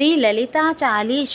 శ్రీ లలితా చాలీష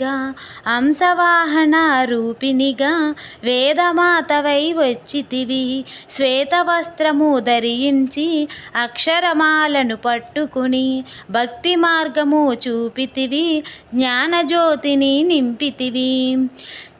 సుందరిగా అంశవాహన రూపిణిగా వేదమాతవై వచ్చితివి. శ్వేతవస్త్రము ధరించి అక్షరమాలను పట్టుకుని భక్తి మార్గము చూపితివి జ్ఞానజ్యోతిని నింపితివి.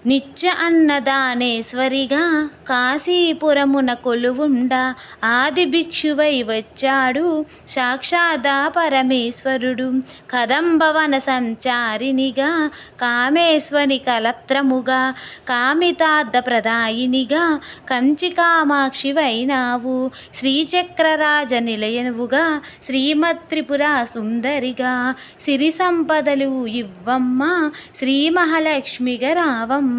నిత్య అన్నదానేశ్వరిగా కాశీపురమున కొలువుండ ఆది భిక్షువై వచ్చాడు సాక్షాదా పరమేశ్వరుడు. కదంబవన సంచారినిగా కామేశ్వరి కలత్రముగా కామితార్థ ప్రదాయినిగా కంచి కామాక్షివైనావు శ్రీచక్రరాజ నిలయనువుగా శ్రీమత్రిపుర సుందరిగా సిరి సంపదలు ఇవ్వమ్మ శ్రీమహాలక్ష్మిగా రావమ్మ.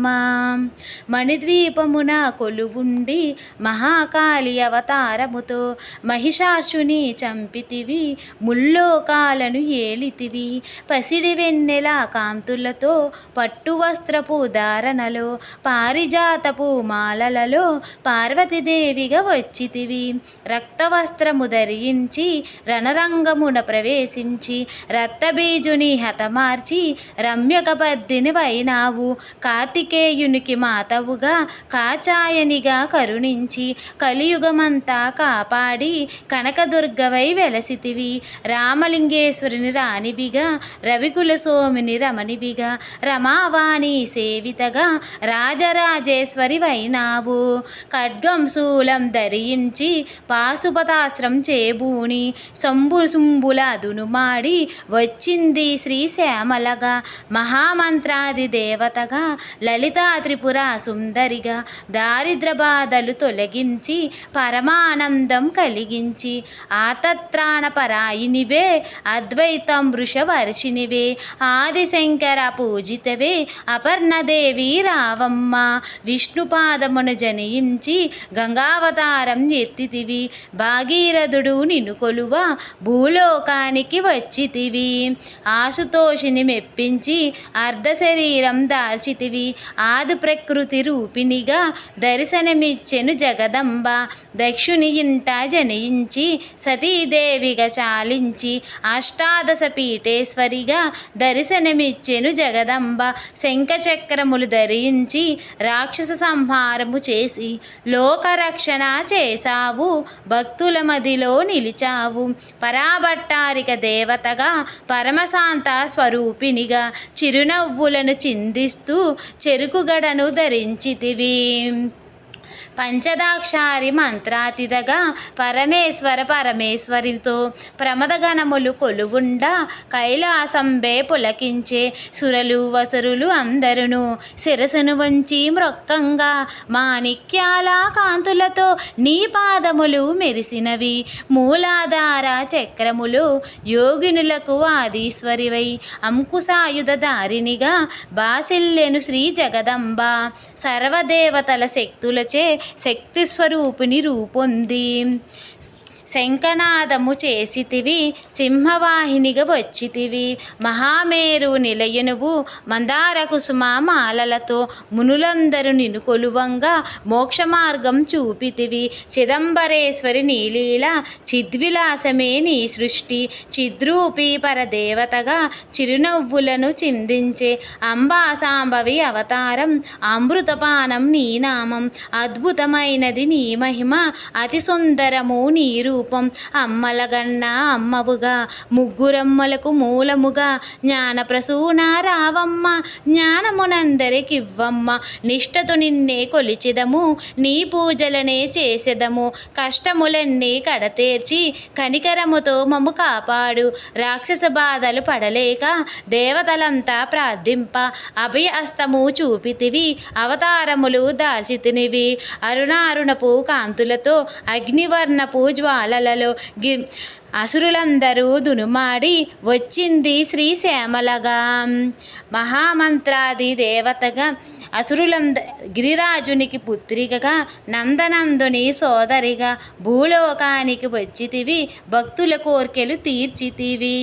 మణిద్వీపమున కొలువుండి మహాకాళి అవతారముతో మహిషాసుని చంపితివి ముల్లోకాలను ఏలితివి. పసిడి వెన్నెల కాంతులతో పట్టు వస్త్రపు ధారణలో పారిజాతపు మాలలలో పార్వతీదేవిగా వచ్చితివి. రక్తవస్త్రము ధరించి రణరంగమున ప్రవేశించి రక్తబీజుని హతమార్చి రమ్యకపద్దిని వైనావు. కార్తికేయునికి మాతవుగా కాచాయనిగా కరుణించి కలియుగమంతా కాపాడి కనకదుర్గవై వెలసితివి. రామలింగేశ్వరుని రాణివిగా రవికుల సోమిని రమణివిగా రమావాణి సేవితగా రాజరాజేశ్వరి వైనావు ఖడ్గం శూలం ధరించి పాశుపతాస్త్రం చేబూని శంభు శుంభుల దునుమాడి వచ్చింది శ్రీశ్యామలగా మహామంత్రాది దేవతగా లలితా త్రిపుర సుందరిగా దారిద్ర బాధలు తొలగించి పరమానందం కలిగించి ఆతత్రాణ పరాయినివే అద్వైతం వృషవర్షినివే ఆదిశంకర పూజితవే అపర్ణదేవి రావమ్మ విష్ణుపాదమును జనయించి గంగావతారం ఎత్తితివి భాగీరథుడు నిను కొలువ భూలోకానికి వచ్చితివి ఆశుతోషిని మెప్పించి అర్ధ శరీరం దాల్చితివి ఆది ప్రకృతి రూపిణిగా దర్శనమిచ్చెను జగదంబ. దక్షుని ఇంట జనయించి సతీదేవిగా చాలించి అష్టాదశ పీఠేశ్వరిగా దర్శనమిచ్చెను జగదంబ. శంఖచక్రములు ధరించి రాక్షస సంహారము చేసి లోకరక్షణ చేశావు. భక్తుల మదిలో నిలిచావు. పరాభట్టారిక దేవతగా పరమశాంత స్వరూపిణిగా చిరునవ్వులను చిందిస్తూ చెరుకుగడను ధరించితివి. పంచదాక్షారి మంత్రాతిథగా పరమేశ్వర పరమేశ్వరితో ప్రమదగణములు కొలువుండా కైలాసంబే పులకించే సురలు వసురులు అందరును శిరసును వంచి మ్రొక్కంగా మాణిక్యాల కాంతులతో నీ పాదములు మెరిసినవి. మూలాధార చక్రములు యోగినులకు ఆదీశ్వరివై అంకుశాయుధ దారినిగా బాసిల్లెను శ్రీ జగదంబ. సర్వదేవతల శక్తులచే శక్తి స్వరూపిణి రూపొంది. శంఖనాదము చేసితివి సింహవాహినిగా వచ్చితివి. మహామేరు నిలయనువు మందార కుసుమ మాలలతో మునులందరూ నిన్ను కొలువంగా మోక్ష మార్గం చూపితివి. చిదంబరేశ్వరి నీలీల చిద్విలాసమే నీ సృష్టి. చిద్రూపి పరదేవతగా చిరునవ్వులను చిందించే అంబాసాంబవి అవతారం అమృతపానం నీ నామం. అద్భుతమైనది నీ మహిమ అతి సుందరము నీరు రూపం అమ్మలగన్న అమ్మవుగా ముగ్గురమ్మలకు మూలముగా. జ్ఞానప్రసూన రావమ్మ జ్ఞానమునందరికివ్వమ్మ. నిష్టతు నిన్నే కొలిచిదము నీ పూజలనే చేసెదము. కష్టములన్నీ కడతేర్చి కనికరముతో మము కాపాడు. రాక్షస బాధలు పడలేక దేవతలంతా ప్రార్థింప. అభయ అస్తము చూపితివి అవతారములు దాల్చితినివి. అరుణారుణపు కాంతులతో అగ్నివర్ణపు అలలలో గి అసురులందరూ దునుమాడి వచ్చింది శ్రీ శ్యామలగా మహామంత్రాది దేవతగా అసురులంద గిరిరాజునికి పుత్రికగా నందనందుని సోదరిగా భూలోకానికి వచ్చితివి భక్తుల కోర్కెలు తీర్చితివి.